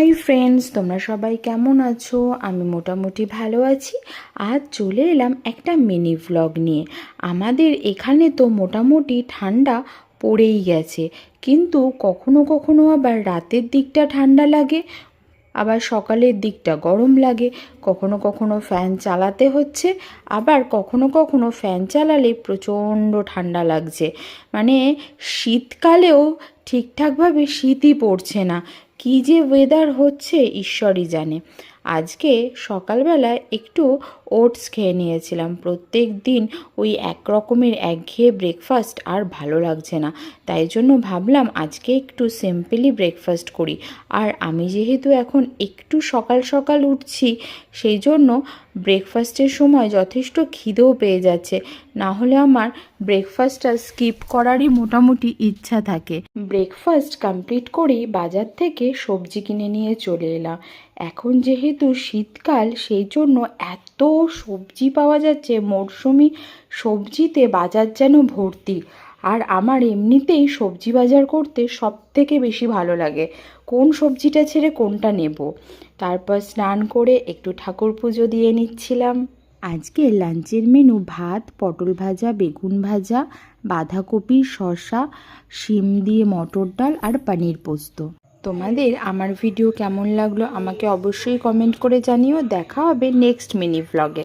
Hi friends, তোমরা সবাই কেমন আছো? আমি মোটামুটি ভালো আছি। আজ চলে এলাম একটা মিনি ভ্লগ নিয়ে। আমাদের এখানে তো মোটামুটি ঠান্ডা পড়েই গেছে। কিন্তু কখনো কখনো আবার রাতের দিকটা ঠান্ডা লাগে, আবার সকালের দিকটা গরম লাগে। কখনো কখনো ফ্যান চালাতে হচ্ছে, আবার কখনো কখনো ফ্যান চালালে প্রচণ্ড ঠান্ডা লাগছে। মানে শীতকালেও ঠিকঠাকভাবে শীতই পড়ছে না। কী যে ওয়েদার হচ্ছে ঈশ্বরই জানে। আজকে সকালবেলা একটু ওটস খেয়ে নিয়েছিলাম। প্রত্যেক দিন ওই এক রকমের একঘেয়ে ব্রেকফাস্ট আর ভালো লাগছে না। তাই জন্য ভাবলাম আজকে একটু সিম্পলি ব্রেকফাস্ট করি। আর আমি যেহেতু এখন একটু সকাল সকাল উঠছি, সেই জন্য ব্রেকফাস্টের সময় যথেষ্ট খিদেও পেয়ে যাচ্ছে। না হলে আমার ব্রেকফাস্টটা স্কিপ করারই মোটামুটি ইচ্ছা থাকে। ব্রেকফাস্ট কমপ্লিট করেই বাজার থেকে সবজি কিনে নিয়ে চলে এলাম। এখন যেহেতু শীতকাল, সেই জন্য এত সবজি পাওয়া যাচ্ছে মরশুমি সবজিতে বাজার যেন ভর্তি। আর আমার এমনিতেই সবজি বাজার করতে সব থেকে বেশি ভালো লাগে। কোন সবজিটা ছেড়ে কোনটা নেব? তারপর স্নান করে একটু ঠাকুর পুজো দিয়ে নিচ্ছিলাম। আজকে লাঞ্চের মেনু ভাত, পটল ভাজা, বেগুন ভাজা, বাঁধাকপি, শসা, শিম দিয়ে মটর ডাল আর পনির পোস্ত। তোমাদের আমার ভিডিও কেমন লাগল আমাকে অবশ্যই কমেন্ট করে জানিও। দেখা হবে নেক্সট মিনি ভ্লগে